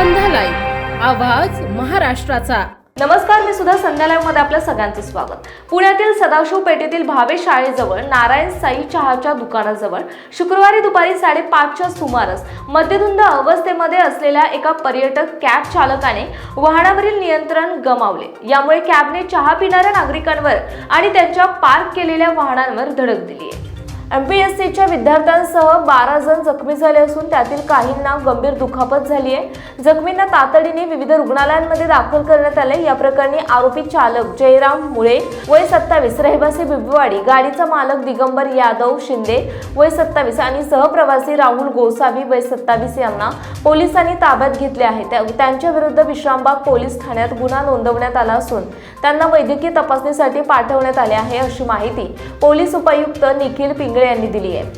आवाज महाराष्ट्राचा. नमस्कार मी सुद्धा संध्या Live मध्ये आपल्या सगळ्यांचे स्वागत. पुण्यातील सदाशिव पेठेतील भावे शाळेजवळ नारायण साई चहाच्या दुकानाजवळ शुक्रवारी दुपारी साडेपाचच्या सुमारास मद्यधुंद अवस्थेमध्ये असलेल्या एका पर्यटक कॅब चालकाने वाहनावरील नियंत्रण गमावले. यामुळे कॅबने चहा पिणाऱ्या नागरिकांवर आणि त्यांच्या पार्क केलेल्या वाहनांवर धडक दिली आहे एम बी एस सीच्या विद्यार्थ्यांसह बारा जण जखमी झाले असून त्यातील काहींना गंभीर दुखापत झाली आहे. जखमींना तातडीने विविध रुग्णालयांमध्ये दाखल करण्यात आले. या प्रकरणी आरोपी चालक जयराम मुळे वय सत्तावीस रहिवासी बिबवाडी गाडीचा मालक दिगंबर यादव शिंदे वय सत्तावीस आणि सहप्रवासी राहुल गोसावी वय सत्तावीस यांना पोलिसांनी ताब्यात घेतले आहे. त्या- त्यांच्या विरुद्ध विश्रामबाग पोलीस ठाण्यात गुन्हा नोंदवण्यात आला असून त्यांना वैद्यकीय तपासणीसाठी पाठवण्यात आले आहे अशी माहिती पोलीस उपायुक्त निखिल पिंग पिंगळे यांनी दिली आहे.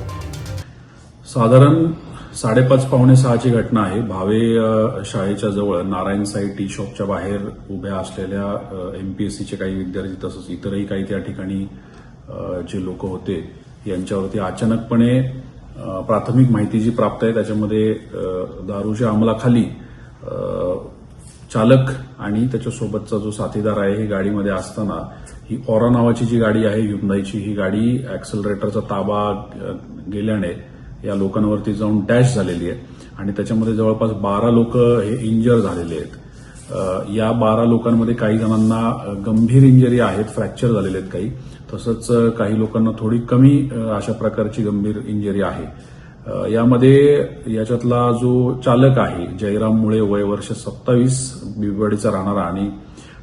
साधारण साडेपाच पावणे सहाची घटना आहे. भावे शाळेच्या जवळ नारायण साई टी शॉपच्या बाहेर उभ्या असलेल्या एमपीएससीचे काही विद्यार्थी तसंच इतरही काही त्या ठिकाणी जे लोक होते यांच्यावरती अचानकपणे प्राथमिक माहिती जी प्राप्त आहे त्याच्यामध्ये दारूच्या अंमलाखाली चालक आणि त्याच्यासोबतचा जो साथीदार आहे ही गाडीमध्ये असताना ही ऑरा नावाची जी गाडी आहे युंदाईची ही गाडी ऍक्सलरेटरचा ताबा गेल्याने या लोकांवरती जाऊन डॅश झालेली आहे. आणि त्याच्यामध्ये जवळपास बारा लोक हे इंजर झालेले आहेत. या बारा लोकांमध्ये काही जणांना गंभीर इंजरी आहेत फ्रॅक्चर झालेले आहेत काही. तसंच काही लोकांना थोडी कमी अशा प्रकारची गंभीर इंजरी आहे. यामध्ये याच्यातला जो चालक आहे जयराम मुळे वय वर्ष सत्तावीस बिबवाडीचा राहणारा आणि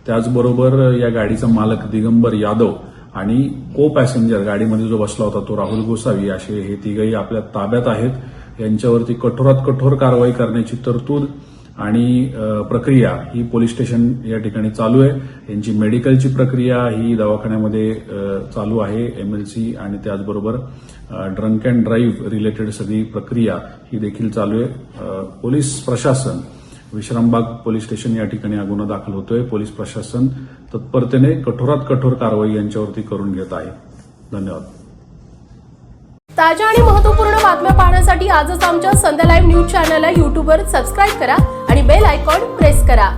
त्याचबरोबर या गाडीचा मालक दिगंबर यादव आणि को पॅसेंजर गाडीमध्ये जो बसला होता तो राहुल गोसावी असे हे तिघही आपल्या ताब्यात आहेत. यांच्यावरती कठोरात कठोर कारवाई करण्याची तरतूद आणि प्रक्रिया ही पोलीस स्टेशन या ठिकाणी चालू आहे. यांची मेडिकलची प्रक्रिया ही दवाखान्यामध्ये चालू आहे. एमएलसी आणि त्याचबरोबर ड्रंक अँड ड्राईव्ह रिलेटेड सगळी प्रक्रिया ही देखील चालू आहे. पोलीस प्रशासन विश्रामबाग पोलीस स्टेशन या ठिकाणी हा गुन्हा दाखल होतोय. पोलीस प्रशासन तत्परतेने कठोरात कठोर कारवाई यांच्यावरती करून घेत आहे. धन्यवाद. ताज्या आणि महत्त्वपूर्ण बातम्या पाहण्यासाठी आजच आमच्या संध्या लाईव्ह न्यूज चॅनलला युट्यूबवर सबस्क्राईब करा आणि बेल आयकॉन प्रेस करा.